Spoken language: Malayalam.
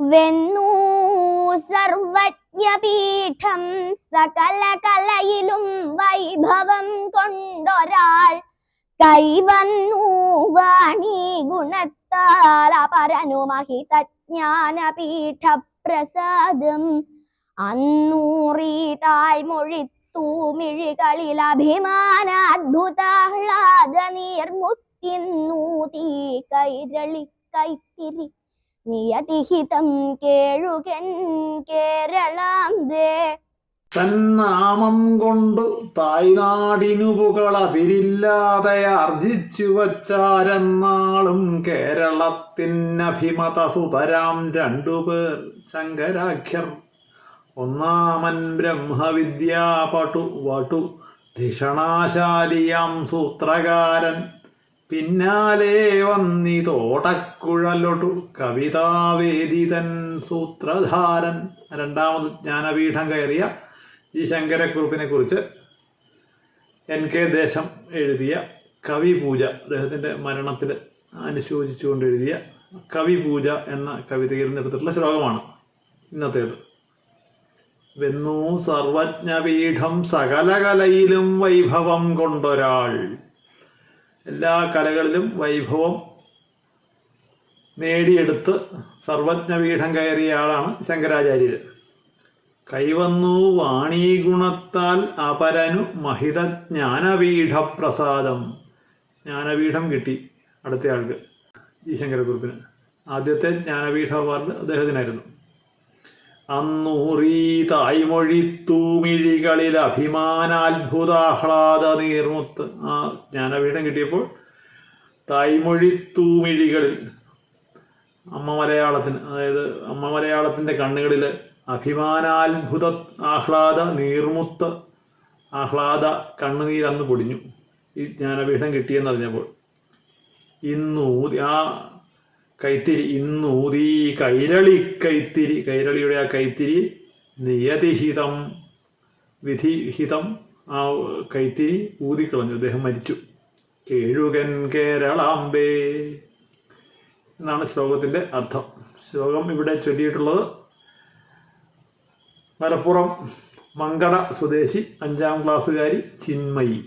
വെന്നു സർവജ്ഞപീഠം സകല കലയിലും വൈഭവം കൊണ്ടൊരാൾ. കൈവന്നു വാണി ഗുണത്താൽ അപരനു മഹിതജ്ഞാനപീഠ പ്രസാദം അന്നൂറി തായ്മൊഴിത്തൂമിഴികളിൽ അഭിമാനാദ്ഭുതാഹ്ലാദ നീർമുത്തിന്നൂതി കൈരളി കൈത്തിരി. നിയതിഹിതം കേഴുകൻ കേരളാന്തേ തന്നാമം കൊണ്ടു തായ്നാടിനു പുകളതിരില്ലാതെ ആർജിച്ചു വച്ചാരെന്നാളും കേരളത്തിനഭിമത സുതരാം രണ്ടുപേർ ശങ്കരാഖ്യർ. ഒന്നാമൻ ബ്രഹ്മവിദ്യാ പടു വടു ധിഷണാശാലിയാം സൂത്രകാരൻ. പിന്നാലെ വന്നിതോടക്കുഴലൊടു കവിതാവേദിതൻ സൂത്രധാരൻ. രണ്ടാമത് ജ്ഞാനപീഠം കയറിയ ജി. ശങ്കരക്കുറുപ്പിനെ കുറിച്ച് എൻ. കെ. ദേശം എഴുതിയ കവിപൂജ. അദ്ദേഹത്തിന്റെ മരണത്തിൽ അനുശോചിച്ചുകൊണ്ട് എഴുതിയ കവിപൂജ എന്ന കവിതയിൽ നിന്നെടുത്തിട്ടുള്ള ശ്ലോകമാണ് ഇന്നത്തേത്. വെന്നു സർവജ്ഞപീഠം സകലകലയിലും വൈഭവം കൊണ്ടൊരാൾ എല്ലാ കലകളിലും വൈഭവം നേടിയെടുത്ത് സർവജ്ഞപീഠം കയറിയ ആളാണ് ശങ്കരാചാര്യർ കൈവന്നു വാണീഗുണത്താൽ അപരനു മഹിത ജ്ഞാനപീഠപ്രസാദം. ജ്ഞാനപീഠം കിട്ടി അടുത്തയാൾക്ക് ഈ ശങ്കരക്കുറിപ്പിന്. ആദ്യത്തെ ജ്ഞാനപീഠ അവാർഡ് അദ്ദേഹത്തിനായിരുന്നു. അന്നൂറീ തായ്മൊഴി തൂമിഴികളിൽ അഭിമാനാത്ഭുതാഹ്ലാദ നീർമുത്ത്. ആ ജ്ഞാനപീഠം കിട്ടിയപ്പോൾ തായ്മൊഴി തൂമിഴികളിൽ അമ്മ മലയാളത്തിന് അതായത് അമ്മ മലയാളത്തിന്റെ കണ്ണുകളിൽ അഭിമാനാത്ഭുത ആഹ്ലാദ നീർമുത്ത് ആഹ്ലാദ കണ്ണുനീരന്ന് പൊടിഞ്ഞു. ഈ ജ്ഞാനപീഠം കിട്ടിയെന്നറിഞ്ഞപ്പോൾ ഇന്നൂ ആ കൈത്തിരി ഇന്നൂതി കൈരളി കൈത്തിരി. കൈരളിയുടെ ആ കൈത്തിരി നിയതിഹിതം വിധിഹിതം ആ കൈത്തിരി ഊതിക്കളഞ്ഞു. അദ്ദേഹം മരിച്ചു. കേഴുകൻ കേരളാംബേ എന്നാണ് ശ്ലോകത്തിന്റെ അർത്ഥം. ശ്ലോകം ഇവിടെ ചൊല്ലിയിട്ടുള്ളത് മലപ്പുറം മങ്കട സ്വദേശി അഞ്ചാം ക്ലാസ്സുകാരി ചിന്മയി.